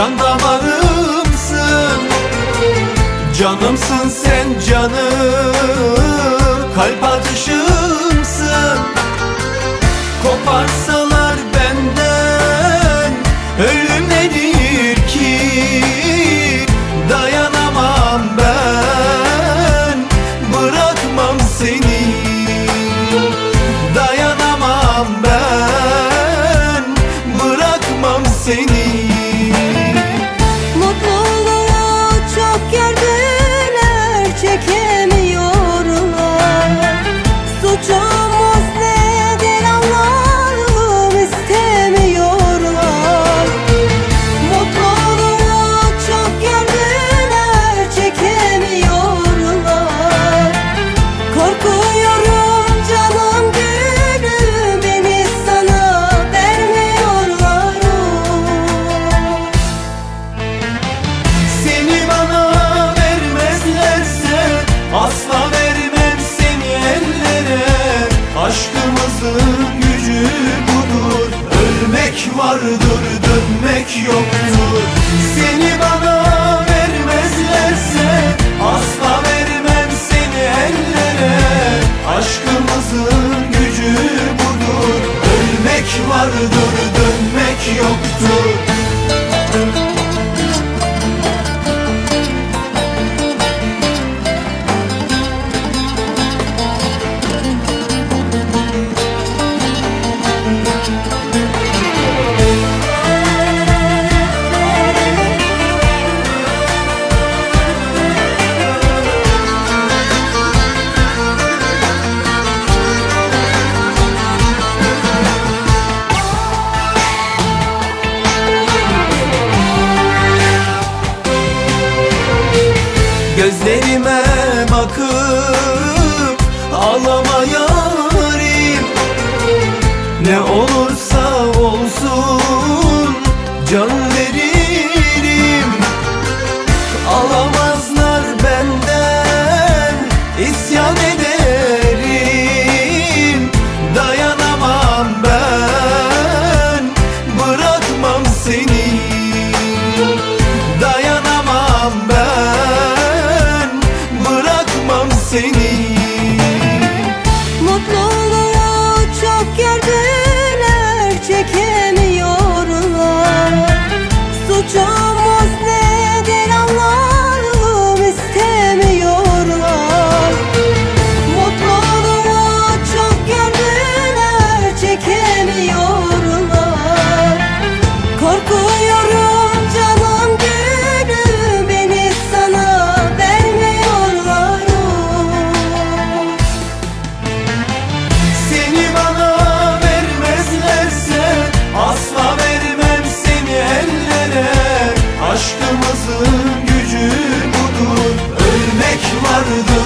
Can damarımsın Canımsın sen canım. Kalp atışımsın Koparsalar benden. Ölüm nedir ki? Dayanamam ben Bırakmam seni. Dayanamam ben Bırakmam seni Seni bana vermezlerse Asla vermem seni ellere. Aşkımızın gücü budur. Ölmek vardır dönmek yoktur Gözlerime vardı.